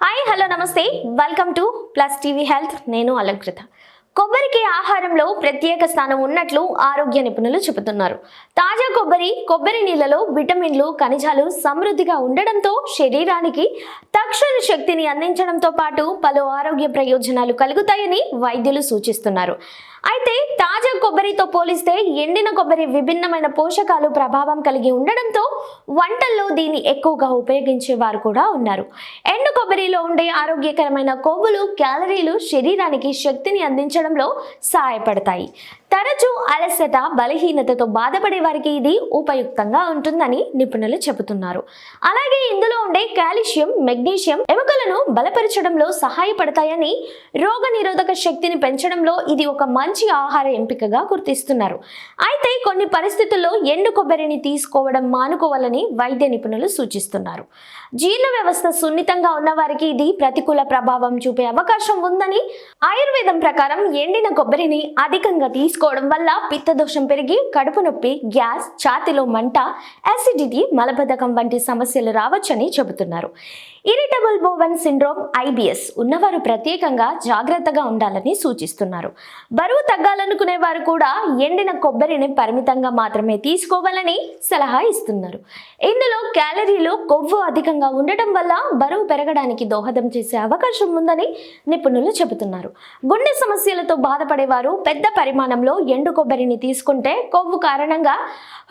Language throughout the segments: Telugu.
హాయ్ హలో నమస్తే. Welcome to plus TV health నేను అలంకృత. కొబ్బరికి ఆహారంలో ప్రత్యేక స్థానం ఉన్నట్లు ఆరోగ్య నిపుణులు చెబుతున్నారు. తాజా కొబ్బరి కొబ్బరి నీళ్ళలో విటమిన్లు ఖనిజాలు సమృద్ధిగా ఉండడంతో శరీరానికి తక్షణ శక్తిని అందించడంతో పాటు పలు ఆరోగ్య ప్రయోజనాలు కలుగుతాయని వైద్యులు సూచిస్తున్నారు. అయితే తాజా కొబ్బరితో పోలిస్తే ఎండిన కొబ్బరి విభిన్నమైన పోషకాలు ప్రభావం కలిగి ఉండడంతో వంటల్లో దీన్ని ఎక్కువగా ఉపయోగించే వారు కూడా ఉన్నారు. ఎండు కొబ్బరిలో ఉండే ఆరోగ్యకరమైన కొవ్వులు క్యాలరీలు శరీరానికి శక్తిని అందించడంలో సహాయపడతాయి. తరచూ అలసట బలహీనతతో బాధపడే వారికి ఇది ఉపయుక్తంగా ఉంటుందని నిపుణులు చెబుతున్నారు. అలాగే ఇందులో ఉండే కాల్షియం మెగ్నీషియం ఎముకలను బలపరచడంలో సహాయపడతాయని రోగ నిరోధక శక్తిని పెంచడంలో ఇది ఒక మంచి ఆహార ఎంపికగా గుర్తిస్తున్నారు. అయితే కొన్ని పరిస్థితుల్లో ఎండు కొబ్బరిని తీసుకోవడం మానుకోవాలని వైద్య నిపుణులు సూచిస్తున్నారు. జీర్ణ వ్యవస్థ సున్నితంగా ఉన్న వారికి ఇది ప్రతికూల ప్రభావం చూపే అవకాశం ఉందని ఆయుర్వేదం ప్రకారం ఎండిన కొబ్బరిని అధికంగా తీసుకోవడం వల్ల పిత్తదోషం పెరిగి కడుపు నొప్పి గ్యాస్ ఛాతిలో మంట యాసిడిటీ మలబద్ధకం వంటి సమస్యలు రావచ్చని చెబుతున్నారు. ఇరిటబుల్ బోవెన్ సిండ్రోమ్ ఐబిఎస్ ఉన్నవారు ప్రత్యేకంగా జాగ్రత్తగా ఉండాలని సూచిస్తున్నారు. బరువు తగ్గాలనుకునే వారు కూడా ఎండిన కొబ్బరిని పరిమితంగా మాత్రమే తీసుకోవాలని సలహా ఇస్తున్నారు. ఇందులో క్యాలరీలు కొవ్వు అధికంగా ఉండటం వల్ల బరువు పెరగడానికి దోహదం చేసే అవకాశం ఉందని నిపుణులు చెబుతున్నారు. గుండె సమస్యలతో బాధపడేవారు పెద్ద పరిమాణంలో ఎండు కొబ్బరిని తీసుకుంటే కొవ్వు కారణంగా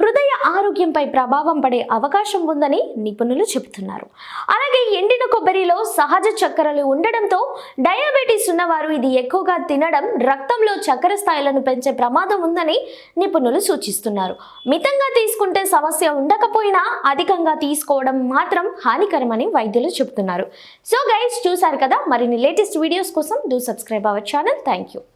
హృదయ ఆరోగ్యంపై ప్రభావం పడే అవకాశం ఉందని నిపుణులు చెబుతున్నారు. అలాగే ఎండిన కొబ్బరిలో సహజ చక్కెరలు ఉండడంతో డయాబెటీస్ ఉన్నవారు ఇది ఎక్కువగా తినడం రక్తంలో చక్కెర స్థాయిలను పెంచే ప్రమాదం ఉందని నిపుణులు సూచిస్తున్నారు. మితంగా తీసుకుంటే సమస్య ఉండకపోయినా అధికంగా తీసుకోవడం మాత్రం హానికరమని వైద్యులు చెబుతున్నారు. సో గైస్ చూశారు కదా? మరిన్ని లేటెస్ట్ వీడియోస్ కోసం do subscribe our channel thank you